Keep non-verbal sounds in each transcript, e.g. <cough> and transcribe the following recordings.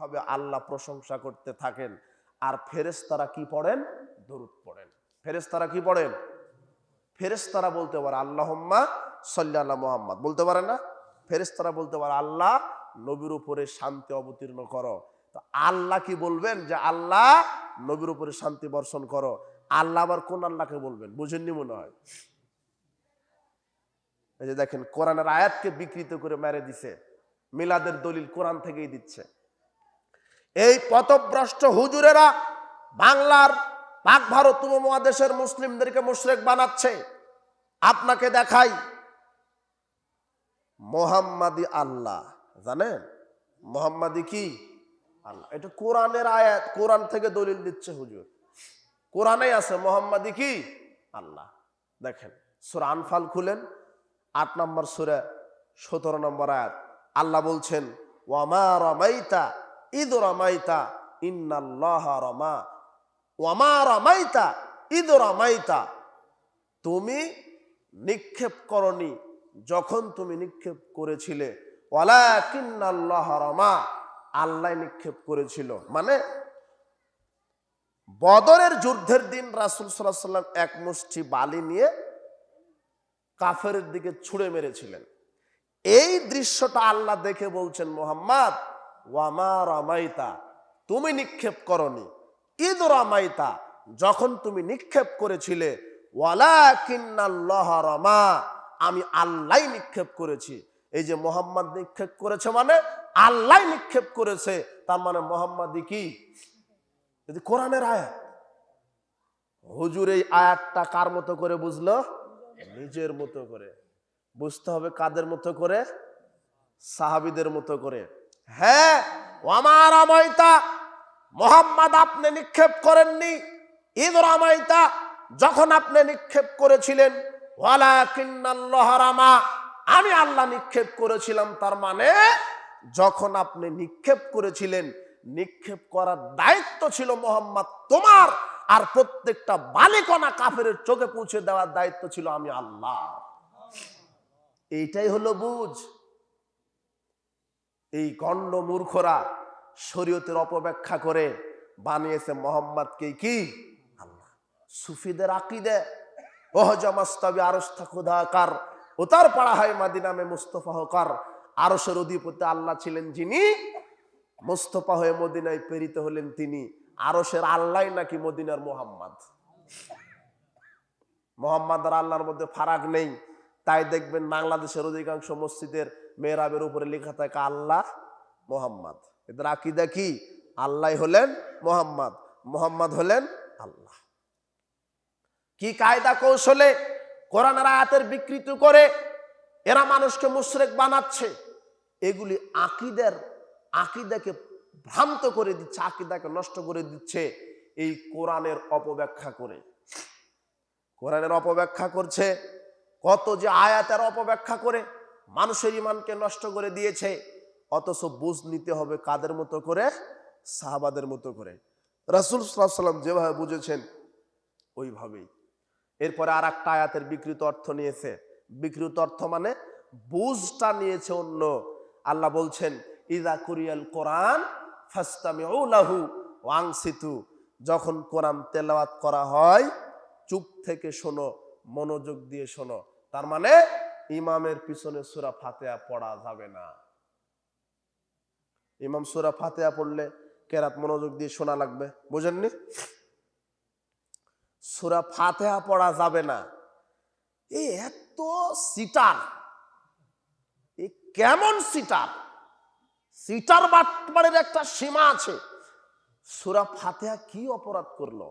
এইভাবে আল্লাহ প্রশংসা করতে থাকেন? আর ফেরেশতারা কি পড়েন? দরুদ পড়েন। ফেরেশতারা কি পড়েন? ফেরেশতারা বলতে পারে আল্লাহম্মা সাল্লাল্লাহ মোহাম্মদ। বলতে পারে না? ফেরেশতারা বলতে পারে আল্লাহ নবীর উপরে শান্তি অবতীর্ণ করো। তো আল্লাহ কি বলবেন? যে আল্লাহ নবীর উপরে শান্তি বর্ষণ করো। আল্লাহ আবার কোন আল্লাহকে বলবেন? বুঝেননি মনে হয়? এই যে দেখেন, কোরআনের আয়াতকে বিকৃত করে মেরে দিছে। মিলাদের দলিল কোরআন থেকেই দিচ্ছে। এই পথভ্রষ্ট হুজুরেরা বাংলার পাক ভারত উপমহাদেশের মুসলিমদেরকে মুশরেক বানাচ্ছে। আপনাকে দেখাই। মোহাম্মাদি আল্লাহ। জানেন? মোহাম্মাদি কি? আল্লাহ। এটা কোরআনের আয়াত, কোরআন থেকে দলিল দিচ্ছে হুজুর। কোরআনে আছে, মোহাম্মদি কি? আল্লাহ। দেখেন, সুরা আনফাল খুলেন, আট নম্বর সুরে, সতেরো নম্বর আয়াত। আল্লাহ বলছেন ওয়ামা রমাইতা ঈদ রমাইতা, ইন্নাল্লাহ রমা। ওয়ামা রমাইতা ঈদ রমাইতা। তুমি নিক্ষেপ করনি যখন তুমি নিক্ষেপ করেছিলে। ওয়ালা রমা, আল্লাহ নিক্ষেপ করেছিল। মানে বদরের যুদ্ধের দিন রাসুল সাল্লাহ সাল্লাম এক মুষ্টি বালি নিয়ে কাফের দিকে ছুঁড়ে মেরেছিলেন। এই দৃশ্যটা আল্লাহ দেখে বলছেন, মোহাম্মদ ওয়ামা তুমি নিক্ষেপ করনি। ঈদ রামাইতা, যখন তুমি নিক্ষেপ করেছিলে ওয়ালা কিন্নাল্লাহ আমি আল্লাহ নিক্ষেপ করেছি। এই যে মোহাম্মদ নিক্ষেপ করেছে মানে আল্লাহ নিক্ষেপ করেছে, তার মানে মোহাম্মদই কি? যদি কোরআনের আয়াত। হুজুর এই আয়াতটা কার মতো করে বুঝলো? নিজের মতো করে। বুঝতে হবে কাদের মতো করে? সাহাবিদের মতো করে। হ্যাঁ আমার আমাইতা মোহাম্মদ আপনি নিক্ষেপ করেননি ঈদ রামাইতা যখন আপনি নিক্ষেপ করেছিলেন ওয়ালা কিন্নাল্লাহরামা আমি আল্লাহ নিক্ষেপ করেছিলাম, তার মানে যখন আপনি নিক্ষেপ করেছিলেন, নিক্ষেপ করার দায়িত্ব ছিল মোহাম্মদ তোমার, আর প্রত্যেকটা বালিকণা কাফের চোখে পৌঁছে দেওয়ার দায়িত্ব ছিল আমি আল্লাহ। এইটাই হলো বুঝ। এই গণ্ড মূর্খরা শরীয়তের অপব্যাখ্যা করে বানিয়েছে মোহাম্মদকে কি? আল্লাহ। সুফিদের আকিদে। ওহজামাস্তাবি আরস্তা খুদাকার ও তার পাড়া হয় মাদিনামে মুস্তফা হকার আরসের অধিপতি আল্লাহ ছিলেন যিনি। মুস্তফা হয়ে মদিনায় প্রেরিত হলেন তিনি। আরসের আল্লাহ নাকি মদিনার মোহাম্মদ। মোহাম্মদ আর আল্লাহর মধ্যে ফারাক নেই। তাই দেখবেন বাংলাদেশের অধিকাংশ মসজিদের মেহরাবের উপরে লেখা থাকে আল্লাহ মোহাম্মদ। এদের আকিদা কি? আল্লাহ হলেন মোহাম্মদ মোহাম্মদ হলেন আল্লাহ। কি কায়দা কৌশলে কোরআনের আয়াতের বিকৃত করে এরা মানুষকে মুশরেক বানাচ্ছে? এগুলি আকিদের, আকিদাকে ভ্রান্ত করে দিচ্ছে, আকিদাকে নষ্ট করে দিচ্ছে এই কোরআনের অপব্যাখ্যা করে। কোরআনের অপব্যাখ্যা করছে, কত যে আয়াতের অপব্যাখ্যা করে মানুষের ইমানকে নষ্ট করে দিয়েছে, অথচ বুঝ নিতে হবে কাদের মতো করে? সাহাবাদের মতো করে। রাসুল সাল্লাম যেভাবে বুঝেছেন, ওইভাবেই। এরপরে আর একটা আয়াতের বিকৃত অর্থ নিয়েছে। বিকৃত অর্থ মানে বুঝটা নিয়েছে অন্য। আল্লাহ বলছেন ইদা কুরিয়াল কোরআন ফাস্তামিউলাহু ওয়াংসিতু যখন কোরআন তেলাওয়াত করা হয়, চুপ থেকে শোনো, মনোযোগ দিয়ে শোনো। তার মানে ইমামের পিছনে সুরা ফাতেহা পড়া যাবে না। ইমাম সুরা ফাতেহা পড়লে কেরাত মনোযোগ দিয়ে শোনা লাগবে। বুঝেননি? সুরা ফাতেহা পড়া যাবে না। এই এত সিটার। এ কেমন সিটার? সিটার বাটবারের একটা সীমা আছে। সুরা ফাতেহা কি অপরাধ করল?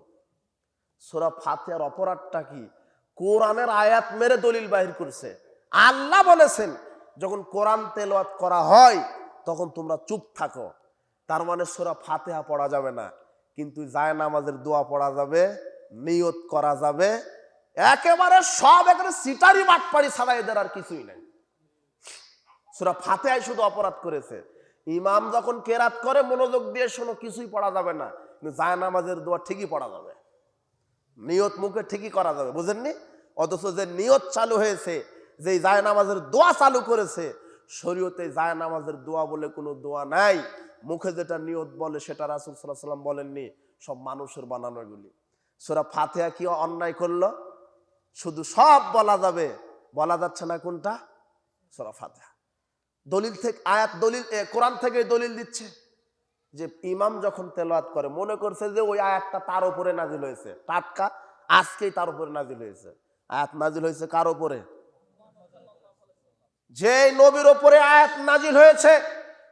সুরা ফাতেহার অপরাধটা কি? কোরআনের আয়াত মেরে দলিল বাহির করছে। আল্লাহ বলেছেন, যখন কোরআন তেলাওয়াত করা হয়, তখন তোমরা চুপ থাকো। তার মানে সোরা ফাতেহা পড়া যাবে না। কিন্তু জায় নামাজের দোয়া পড়া যাবে, নিয়ত করা যাবে। একেবারে সব একেবারে সিটারি বাটপাড়ি ছাড়া এদের আর কিছুই নাই। সুরা ফাতেহাই শুধু অপরাধ করেছে। ইমাম যখন কেরাত করে, মনোযোগ দিয়ে শোনো, কিছুই পড়া যাবে না। কিন্তু জায় নামাজের দোয়া ঠিকই পড়া যাবে। নিয়ত মুখে ঠিকই করা যাবে, বুঝেননি? অথচ যে নিয়ত চালু হয়েছে যে জায় নামাজের দোয়া চালু করেছে, শরীয়তে জায় নামাজের দোয়া বলে কোনো দোয়া নাই। মুখে যেটা নিয়ত বলে, সেটা রাসুল সাল্লাহ সাল্লাম বলেননি। সব মানুষের বানানো এগুলি সোরা ফাতেহা কি অন্যায় করল? শুধু সব বলা যাবে। বলা যাচ্ছে না কোনটা? সোরা ফাতেহা। দলিল থেকে, আয়াত দলিল কোরআন থেকে দলিল দিচ্ছে। যে ইমাম যখন তেলাওয়াত করে, মনে করছে যে ওই আয়াতটা তার উপরে নাজিল হয়েছে। টাটকা, আজকেই তার উপরে নাজিল হয়েছে। আয়াত নাজিল হয়েছে কার উপরে? যে নবীর ওপরে আয়াত নাজিল হয়েছে,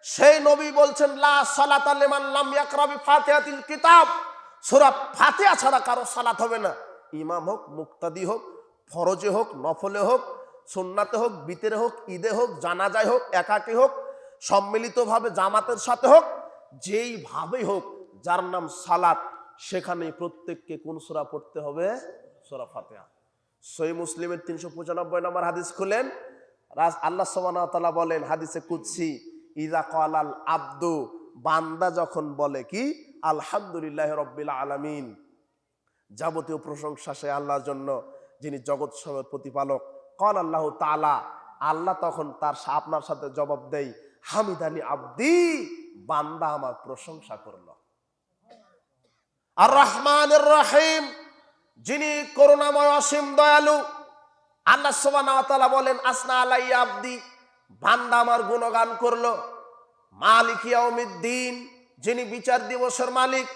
সেই নবী বলছেন, লা সালাতা লিমান লাম ইয়াকরা বিফাতিহাতিল কিতাব। সূরা ফাতিহা ছাড়া কারও সালাত হবে না। ইমাম হোক, মুক্তাদি হোক, ফরজে হোক, নফলে হোক, সুন্নাতে হোক, বিতেরে হোক, ঈদে হোক, জানাজায় হোক, একাকী হোক, সম্মিলিতভাবে জামাতের সাথে হোক যেইভাবেই হোক, যার নাম সালাত সেখানে প্রত্যেককে কোন সূরা পড়তে হবে? সূরা ফাতিহা। সই মুসলিমের তিনশো পঁচানব্বই নম্বর হাদিস খুলেন রাজ- আল্লাহ সোবানা বলেন হাদিসে কুৎসি ইজা কালাল আব্দু বান্দা যখন বলে কি? আলহামদুলিল্লাহ রব্বিল আলামিন যাবতীয় প্রশংসা সে আল্লাহর জন্য, যিনি জগৎ সবের প্রতিপালক। কল আল্লাহ তালা আল্লাহ তখন তার আপনার সাথে জবাব দেই হামিদানি আব্দি বান্দা আমার প্রশংসা করল। আর রহমান রহিম, যিনি করুণাময় অসীম দয়ালু আল্লাহ ওয়া বলেন, আসনা আলাইয়া আব্দি। বান্দা আমার গুণগান করল। মালিক ইয়াউমিদ্দিন, যিনি বিচার দিবসের মালিক।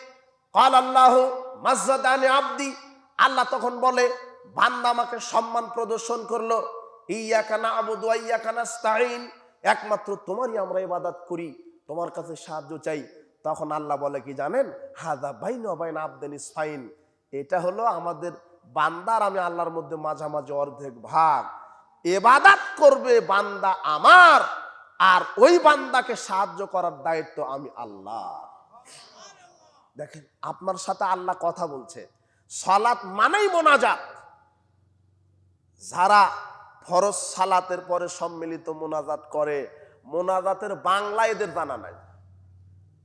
কাল আল্লাহ মাজ্জাদানি আব্দি। আল্লাহ তখন বলে, বান্দা আমাকে সম্মান প্রদর্শন করল। ইয়াকা না'বুদু ওয়া ইয়াকা নাস্তাঈন। একমাত্র তোমারই আমরা ইবাদত করি, তোমার কাছে সাহায্য চাই। তখন আল্লাহ বলে কি জানেন? হাদা বাইন বাইন আবদেন ইসফাইন। এটা হলো আমাদের বান্দার আমি আল্লাহর মধ্যে মাঝামাঝি অর্ধেক ভাগ। এবাদাত করবে বান্দা আমার, আর ওই বান্দাকে সাহায্য করার দায়িত্ব আমি আল্লাহ। দেখেন, আপনার সাথে আল্লাহ কথা বলছে। সালাত মানেই মোনাজাত। যারা ফরজ সালাতের পরে সম্মিলিত মোনাজাত করে, মোনাজাতের বাংলা এদের জানা নাই।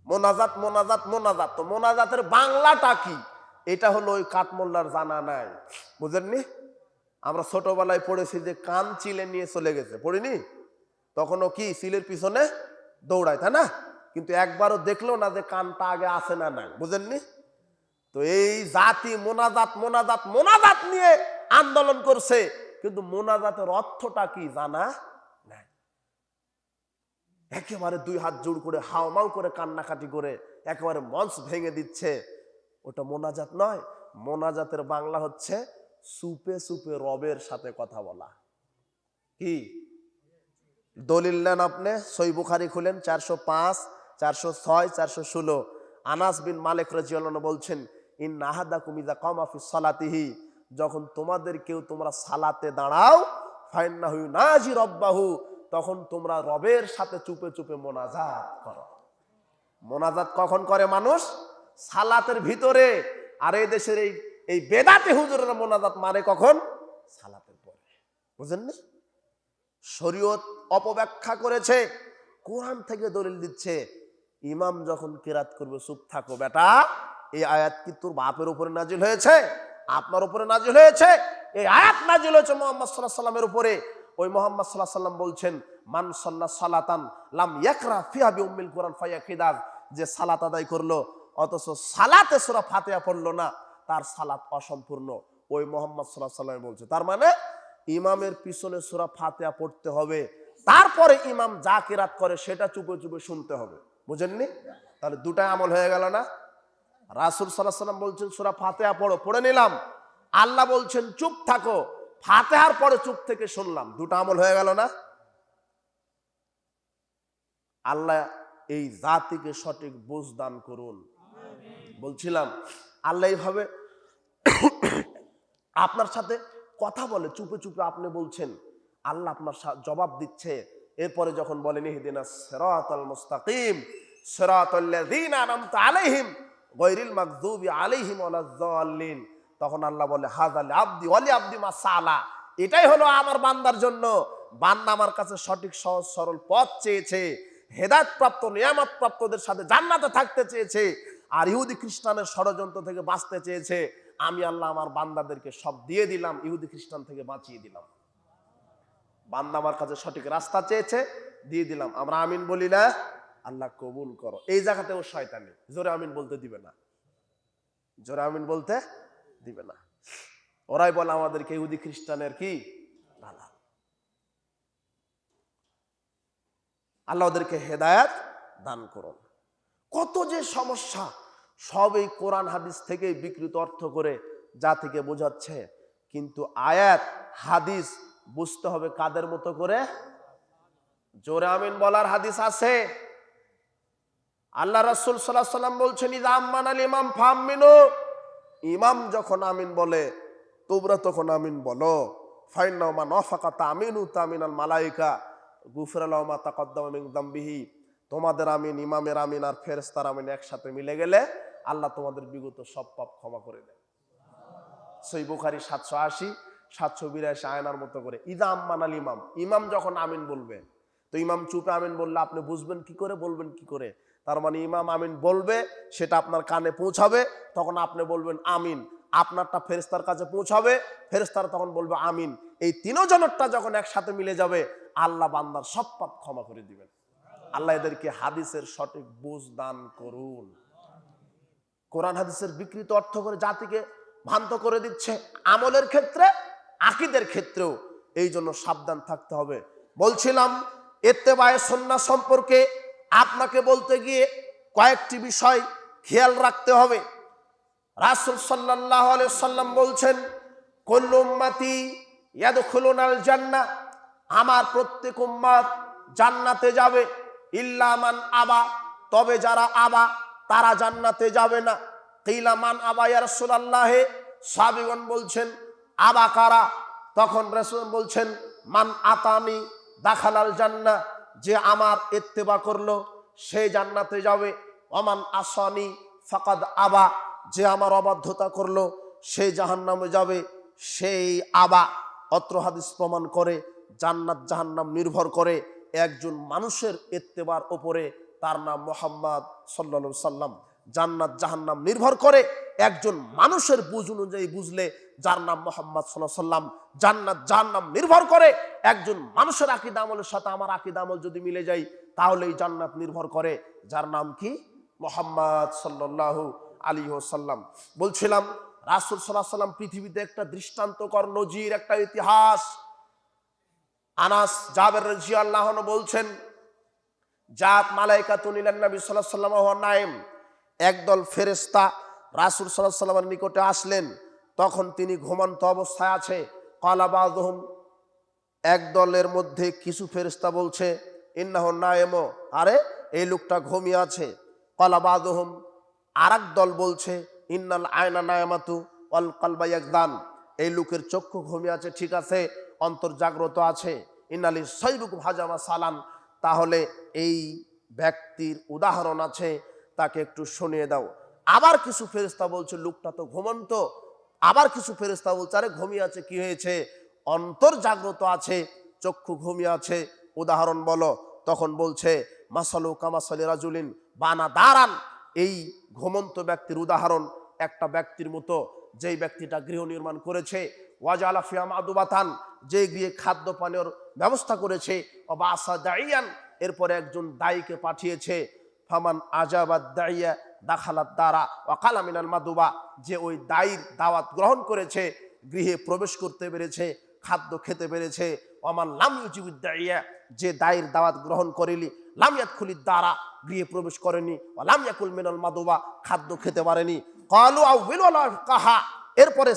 মোনাজাত মোনাজাত মোনাজাত। তো মোনাজাতের বাংলাটা কি? এটা হলো ওই কাঠমোল্লার জানা নাই। বুঝেননি? আমরা ছোটবেলায় পড়েছি যে কান চিলে নিয়ে চলে গেছে। পড়িনি? তখনও কি চিলের পিছনে দৌড়ায়, তাই না? কিন্তু একবারও দেখল না যে কানটা আগে আসে না নাই। বুঝেননি? তো এই জাতি মোনাজাত মোনাজাত মোনাজাত নিয়ে আন্দোলন করছে। কিন্তু মোনাজাতের অর্থটা কি জানা নাই। একেবারে দুই হাত জোড় করে হাওমাও করে কান্নাকাটি করে একেবারে মঞ্চ ভেঙে দিচ্ছে। ওটা মোনাজাত নয়, মোনাজাতের বাংলা হচ্ছে সুপে সুপে রবের সাথে কথা বলা। কি? দলিল নেন আপনি, সই বুখারি খুলেন, চারশো পাঁচ, চারশো ছয়, চারশো ষোলো। আনাস বিন মালিক রাজিয়াল্লাহ বলছেন ইন নাহাদা কুমিদা কমাফি সালাতিহি যখন তোমাদের কেউ তোমরা সালাতে দাঁড়াও ফাইন্না হুই নাজি রব্বাহু, তখন তোমরা রবের সাথে চুপে চুপে মোনাজাত করো। মোনাজাত কখন করে মানুষ? সালাতের ভিতরে, আর এই দেশের এই এই বেদাতে হুজুরের মোনাজাত মারে কখন? সালাতের পরে। বুঝেননি শরীয়ত অপব্যাখ্যা করেছে, কোরআন থেকে দলিল দিচ্ছে, ইমাম যখন কেরাত করবে, চুপ থাকো বেটা, এই আয়াত কি তোর বাপের উপরে নাজিল হয়েছে? আপনার উপরে নাজিল হয়েছে? এই আয়াত নাজিল হয়েছে মোহাম্মদ সাল্লাহ সাল্লামের উপরে। ওই মোহাম্মদ সাল্লাহ সাল্লাম বলছেন, মান সাল্লাহ সালাতান লাম ইয়াকরা ফিহাবি উম্মিল কোরআন ফাইয়া খিদাজ যে সালাত আদায় করল অথচ সালাতে সুরা ফাতেহা পড়ল না, তার সালাত অসম্পূর্ণ। ওই মোহাম্মদ সাল্লাহ সাল্লাম বলছে, তার মানে ইমামের পিছনে সুরা ফাতেহা পড়তে হবে, তারপরে ইমাম যা কেরাত করে সেটা চুপে চুপে শুনতে হবে। বুঝেননি? তাহলে দুটাই আমল হয়ে গেল না? রাসুল সাল্লাহ সাল্লাম বলছেন, সুরা ফাতেহা পড়ো, পড়ে নিলাম। আল্লাহ বলছেন, চুপ থাকো। ফাতেহার পরে চুপ থেকে শুনলাম। দুটা আমল হয়ে গেল না? আল্লাহ এই জাতিকে সঠিক বুঝ দান করুন। বলছিলাম, আল্লাহ এইভাবে আপনার সাথে কথা বলে, চুপে চুপে আপনি বলছেন, আল্লাহ আপনার জবাব দিচ্ছে। এরপরে যখন বলেন, ইহদিনা সিরাতাল মুস্তাকিম সিরাতাল্লাযীনা আনআমতা আলাইহিম, গায়রিল মাগযুবি আলাইহিম ওয়ালাদ-দাল্লিন তখন আল্লাহ বলে হাযাল আবদি ওয়ালি আবদি মা সালা এটাই হলো আমার বান্দার জন্য। বান্দা আমার কাছে সঠিক, সহজ, সরল পথ চেয়েছে হেদায়ত প্রাপ্ত নিয়ামত প্রাপ্তদের সাথে জান্নাতে থাকতে চেয়েছে। আর ইহুদি খ্রিস্টানের ষড়যন্ত্র থেকে বাঁচতে চেয়েছে, আমি আল্লাহ আমার বান্দাদেরকে সব দিয়ে দিলাম, ইহুদি খ্রিস্টান থেকে বাঁচিয়ে দিলাম। বান্দা আমার কাছে সঠিক রাস্তা চেয়েছে, দিয়ে দিলাম। আমরা আমিন বলি না, আল্লাহ কবুল করো। এই জায়গাতেও শয়তানি। জোরে আমিন বলতে দিবে না। জোরে আমিন বলতে দিবে না। ওরাই বলে আমাদেরকে ইহুদি খ্রিস্টানের কি? দালাল। আল্লাহ ওদেরকে হেদায়াত দান করুন। কত যে সমস্যা, সব এই কোরআন হাদিস থেকেই বিকৃত অর্থ করে যা থেকে বোঝাচ্ছে। কিন্তু আয়াত, হাদিস বুঝতে হবে কাদের মতো করে? জোরে আমিন বলার হাদিস আছে। আল্লাহ রাসূল আলাইহি সাল্লাম বলছেন আম্মান আল ইমাম ফামিনু ইমাম যখন আমিন বলে, তোমরা তখন আমিন বলো। ফাইন্নাও মা নফাকা তামিনু তামিনাল মালাইকা গুফরালাও মা তাকদ্দামা তোমাদের আমিন, ইমামের আমিন আর ফেরেশতার আমিন একসাথে মিলে গেলে আল্লাহ তোমাদের বিগত সব পাপ ক্ষমা করে দেয় সই বুখারি সাতশো আশি, সাতশো বিরাশি আয়নার মতো করে। ইদা আম্মান আল ইমাম ইমাম যখন আমিন বলবে, তো ইমাম চুপে আমিন বললে আপনি বুঝবেন কি করে, বলবেন কি করে? তার মানে ইমাম আমিন বলবে, সেটা আপনার কানে পৌঁছাবে, তখন আপনি বলবেন আমিন। আপনারটা ফেরেস্তার কাছে পৌঁছাবে ফেরেস্তার তখন বলবে আমিন। এই তিনজনেরটা যখন একসাথে মিলে যাবে, আল্লাহ বান্দার সব পাপ ক্ষমা করে দিবেন। আল্লাহ এদেরকে হাদিসের সঠিক বুঝ দান করুন। কোরআন হাদিসের বিকৃত অর্থ করে জাতিকে ভ্রান্ত করে দিচ্ছে, আমলের ক্ষেত্রে, আকিদের ক্ষেত্রেও। এই জন্য সাবধান থাকতে হবে। বলছিলাম, এত্তেবায় সন্না সম্পর্কে আপনাকে বলতে গিয়ে কয়েকটি বিষয় খেয়াল রাখতে হবে। রাসুল সাল্লাহ সাল্লাম বলছেন কল্লুম্মাতি ইয়াদখুলুন আল জান্না আমার প্রত্যেক উম্মাত জান্নাতে যাবে। ইল্লামান আবা, তবে যারা আবা, তারা জান্নাতে যাবে না। কিলামান আবা, ইয়া রাসূলুল্লাহে। সাহাবীগণ বলছেন, আবা কারা? তখন রাসূল বলছেন, মান আতানি দাখালাল জান্না, যে আমার ইত্তেবা করল, সে জান্নাতে যাবে। অমান আসানি ফাকাদ আবা, যে আমার অবাধ্যতা করল, সে জাহান্নামে যাবে। সেই আবা অত্র হাদিস প্রমাণ করে, জান্নাত জাহান্নাম নির্ভর করে। একজন মানুষের এত্তেবার ওপরে তার নাম মোহাম্মদ সাল্লা সাল্লাম। জান্নাত, জাহান্নাম নির্ভর করে একজন মানুষের বুঝ অনুযায়ী বুঝলে যার নাম মোহাম্মদ সাল্লাহ সাল্লাম। জান্নাত, জাহান্নাম নির্ভর করে একজন মানুষের আকিদ আমলের সাথে আমার আকিদ আমল যদি মিলে যাই তাহলে এই জান্নাত নির্ভর করে যার নাম কি? মোহাম্মদ সাল্লাল্লাহু আলী সাল্লাম বলছিলাম, রাসুল সাল্লাহ সাল্লাম পৃথিবীতে একটা দৃষ্টান্তকর নজির, একটা ইতিহাস আনাস জাবের রাজি আল্লাহ বলছেন, জাত মালাইকা তুনিলেন নবী সাল্লাহ সাল্লাম নাইম। একদল ফেরেস্তা রাসুল সাল্লাহ সাল্লামের নিকটে আসলেন। তখন তিনি ঘুমন্ত অবস্থায় আছে। কলাবাদহম এক দলের মধ্যে কিছু ফেরেস্তা বলছে, ইন্নাহ নায়েমো আরে, এই লোকটা ঘুমিয়ে আছে। কলাবাদহম আর দল বলছে, ইন্নাল আয়না নায়ামাতু অল কালবাই একদান এই লোকের চক্ষু ঘুমিয়ে আছে, ঠিক আছে। অন্তর জাগ্রত আছে। ইন্নালি সৈরুক ভাজামা সালান। তাহলে এই ব্যক্তির উদাহরণ আছে, তাকে একটু শুনিয়ে দাও। আবার কিছু ফেরিস্তা বলছে, লোকটা তো ঘুমন্ত। আবার কিছু ফেরিস্তা বলছে, আরে ঘুমিয়ে আছে, কি হয়েছে? অন্তর জাগ্রত আছে, চক্ষু ঘুমিয়ে আছে। উদাহরণ বলো। তখন বলছে, মাসালু কামাসালি রাজুলিন বানা দাঁড়ান এই ঘুমন্ত ব্যক্তির উদাহরণ একটা ব্যক্তির মতো। যেই ব্যক্তিটা গৃহ নির্মাণ করেছে ওয়াজালা ফিয়াম আদুবাতান, যে গৃহে খাদ্য পানীয়র ব্যবস্থা করেছে অবা আসা দাইয়ান এরপরে একজন দায়ীকে পাঠিয়েছে, ফামান আজাবাদ দাইয়া দাখালাত দ্বারা ওয়াকালা মিনাল মাদুবা, যে ওই দায়ীর দাওয়াত গ্রহণ করেছে, গৃহে প্রবেশ করতে পেরেছে, খাদ্য খেতে পেরেছে অমান লাম ইউজিবুদ্দাইয়া যে দায়ের দাওয়াত গ্রহণ করেনি লামিয়াত খুলির দ্বারা গৃহে প্রবেশ করেনি ও লামিয়াকুল মিনাল মাদুবা, খাদ্য খেতে পারেনি। কালু আউবিল কাহা এরপরে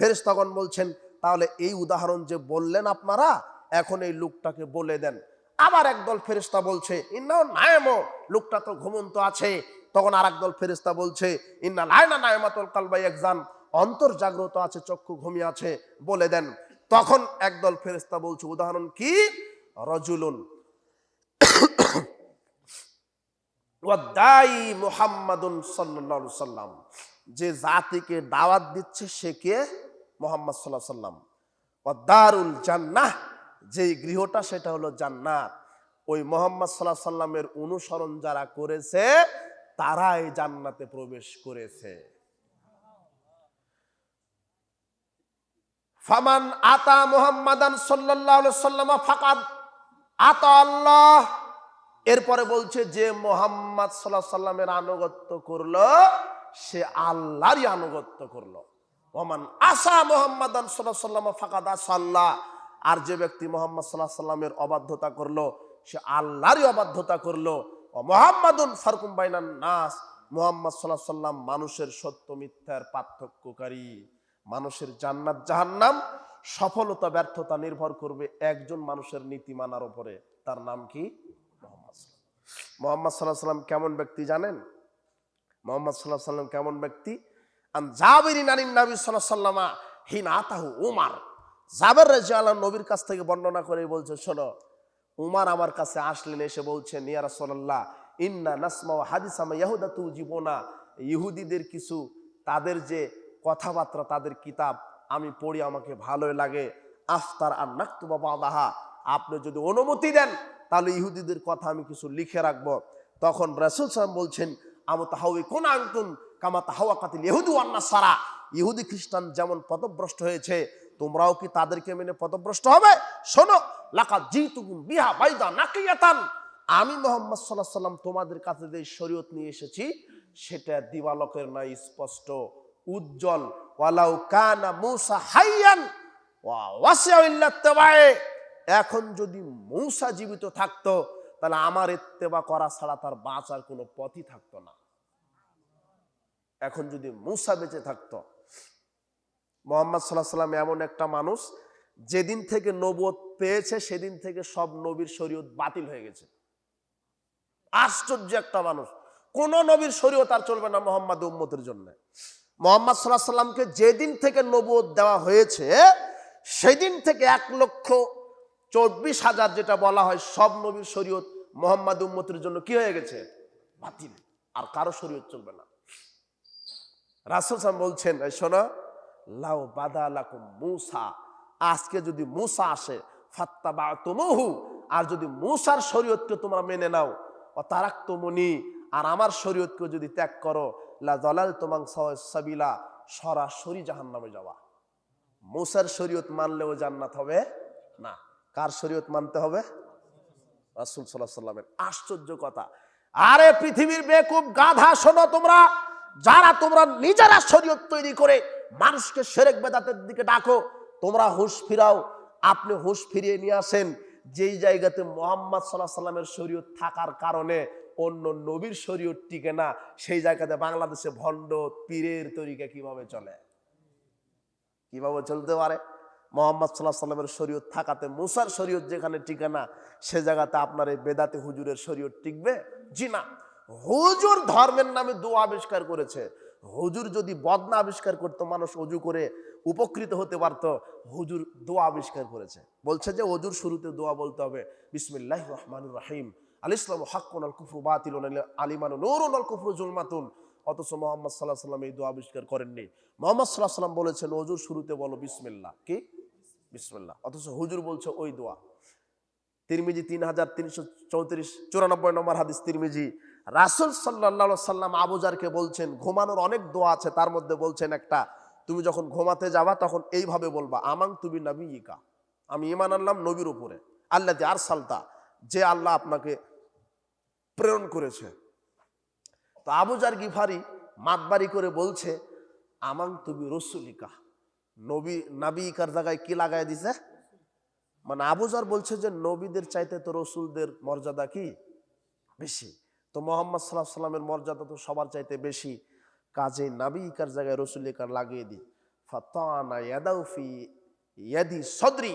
ফেরেস্তাগণ বলছেন, তাহলে এই উদাহরণ যে বললেন আপনারা, এখন এই লোকটাকে বলে দেন। আবার একদল ফেরেস্তা বলছে ইন্নাও নায়মো, লোকটা তো ঘুমন্ত আছে। তখন আর একদল ফেরেস্তা বলছে, ইন্না লায়না নায়মাতুল কালবাই একজান অন্তর জাগ্রত আছে, চক্ষু ঘুমিয়ে আছে। বলে দেন। তখন একদল ফেরেস্তা বলছে, উদাহরণ কি? রজুলুন। <coughs> ওয়াদাই মুহাম্মাদুন সাল্লাল্লাহু সাল্লাম যে জাতিকে দাওয়াত দিচ্ছে, সে কে? মোহাম্মদ সাল্লাহ সাল্লাম দারুল জান্নাহ যে গৃহটা সেটা হলো জান্নাত। ওই মোহাম্মদ সাল্লাহ সাল্লামের অনুসরণ যারা করেছে, তারাই জান্নাতে প্রবেশ করেছে। ফামান আতা মুহাম্মাদান সাল্লাম ফাকাদ আতা আল্লাহ। এরপরে বলছে, যে মোহাম্মদ সাল্লাহ সাল্লামের আনুগত্য করল, সে আল্লাহরই আনুগত্য করল। ওমান আসা মোহাম্মদ সাল্লাহ ফাকাদ আসাল্লাহ আর যে ব্যক্তি মোহাম্মদ সাল্লাহ সাল্লামের অবাধ্যতা করল, সে আল্লাহরই অবাধ্যতা করল। ও মোহাম্মদুন ফারকুম বাইনান নাস। মোহাম্মদ সাল্লাহ সাল্লাম মানুষের সত্য মিথ্যার পার্থক্যকারী। মানুষের জান্নাত জাহান্নাম সফলতা, ব্যর্থতা নির্ভর করবে একজন মানুষের নীতি মানার উপরে। তার নাম কি? মোহাম্মদ মোহাম্মদ সাল্লাহ সাল্লাম কেমন ব্যক্তি জানেন? মোহাম্মদ সাল্লাহ সাল্লাম কেমন ব্যক্তি? হিন উমার। জাবের নবীর কাছ থেকে বর্ণনা করে বলছে, শোনো, উমার আমার কাছে আসলেন, এসে বলছেন ইন্না নাসমা ইয়াহুদা তু ইহুদিদের কিছু, তাদের যে কথাবার্তা, তাদের কিতাব আমি পড়ি, আমাকে ভালোই লাগে। আফতার আর নাকতুবা বাদাহা। আপনি যদি অনুমতি দেন, তাহলে ইহুদিদের কথা আমি কিছু লিখে রাখব। তখন রাসূল সাহেব বলছেন আমু তাহাউই কোন আংতুন কামা তাহাওয়া কাতিল ইহুদু আন্না সারা ইহুদি খ্রিস্টান যেমন পদভ্রষ্ট হয়েছে, তোমরাও কি তাদেরকে মেনে পদভ্রষ্ট হবে? শোনো লাকা জিতুকুম বিহা বাইদা নাকিয়াতান। আমি মোহাম্মদ সাল্লাহ সাল্লাম তোমাদের কাছে যে শরীয়ত নিয়ে এসেছি, সেটা দিবালকের নাই স্পষ্ট, উজ্জ্বল। ওয়ালাউ কানা মুসা হাইয়ান এখন যদি মূসা জীবিত থাকতো, তাহলে আমার ইত্তেবা করা ছাড়া তার বাঁচার কোনো পথই থাকতো না। এখন যদি মূসা বেঁচে থাকতো, মোহাম্মদ সাল্লাহ সাল্লাম এমন একটা মানুষ, যেদিন থেকে নবুয়ত পেয়েছে, সেদিন থেকে সব নবীর শরীয়ত বাতিল হয়ে গেছে। আশ্চর্য একটা মানুষ। কোন নবীর শরীয়ত আর চলবে না মোহাম্মদ উম্মতের জন্য। মোহাম্মদ সাল্লাহ সাল্লামকে যেদিন থেকে নবুয়ত দেওয়া হয়েছে, সেদিন থেকে এক লক্ষ চব্বিশ হাজার যেটা বলা হয়, সব নবীর শরীয়ত মোহাম্মদ উম্মতের জন্য কি হয়ে গেছে? বাতিল। আর কারও শরীয়ত চলবে না। রাসুল সাহেব বলছেন শোনো, লাউ বাদা লাকুম মুসা, আজকে যদি মুসা আসে ফাত্তা বা তুমহু আর যদি মুসার শরীয়তকে তোমরা মেনে নাও ও তারাক তুমনি আর আমার শরীয়তকে যদি ত্যাগ করো, লা দলাল তোমাং সাবিলা, সরাসরি জাহান নামে যাওয়া। মুসার শরীয়ত মানলেও জান্নাত হবে না। কার শরীয়ত মানতে হবে? রাসুল সাল্লাহ সাল্লামের আশ্চর্য কথা। আরে পৃথিবীর বেকুব গাধা শোনো তোমরা যারা তোমরা নিজেরা শরীয়ত তৈরি করে মানুষকে সেরেক বেদাতের দিকে ডাকো, তোমরা হুশ ফিরাও। আপনি হুশ ফিরিয়ে নিয়ে আসেন, যেই জায়গাতে মোহাম্মদ সাল্লাহ সাল্লামের শরীয়ত থাকার কারণে অন্য নবীর শরীয়ত টিকে না, সেই জায়গাতে বাংলাদেশে ভণ্ড পীরের তরিকা কীভাবে চলে? কীভাবে চলতে পারে? মোহাম্মদ সাল্লাহ সাল্লামের শরীয়ত থাকাতে মুসার শরীয়ত যেখানে টিকে না, সে জায়গাতে আপনার এই বেদাতে হুজুরের শরীয়ত টিকবে? জি না। হুজুর ধর্মের নামে দোয়া আবিষ্কার করেছে। হুজুর যদি বদনা আবিষ্কার করতো, মানুষ অজু করে উপকৃত হতে পারত, হুজুর দোয়া আবিষ্কার করেছে। বলছে যে, অজুর শুরুতে দোয়া বলতে হবে বিসমিল্লাহ রহমানুর রাহিম। আল ইসলাম হাক্কুন, আল কুফরু বাতিল আলিমানু নুরুন, আল কুফরু জুলমাতুন। অথচ মোহাম্মদ সাল্লাহ সাল্লাম এই দোয়া আবিষ্কার করেননি। মোহাম্মদ সাল্লাহ সাল্লাম বলেছেন, অজুর শুরুতে বলো, বিসমিল্লাহ। কি? বিসমিল্লাহ। অথচ হুজুর বলছে, ওই দোয়া। তিরমিজি তিন হাজার তিনশো চৌত্রিশ, চুরানব্বই নম্বর হাদিস তিরমিজি রাসুল সাল্লাহ সাল্লাম আবুজারকে বলছেন, ঘুমানোর অনেক দোয়া আছে, তার মধ্যে বলছেন একটা, তুমি যখন ঘুমাতে যাবা তখন এইভাবে বলবা, আমাং তুমি নবী ইকা আমি ইমান আনলাম নবীর উপরে আল্লাহ আর সালতা যে আল্লাহ আপনাকে প্রেরণ করেছে। তো আবুজার গিফারি মাতবারি করে বলছে, আমাং তুমি রসুলিকা নবী নাবিকার জায়গায় কি লাগাই দিছে? মানে আবুজার বলছে যে, নবীদের চাইতে তো রসুলদের মর্যাদা কি? বেশি। তো মোহাম্মদ সাল্লাহ সাল্লামের মর্যাদা তো সবার চাইতে বেশি। কাজে নাবিকার জায়গায় রসুলিকার লাগিয়ে দিই। ফাতানা ইয়াদাউফি ইয়াদি সদরি।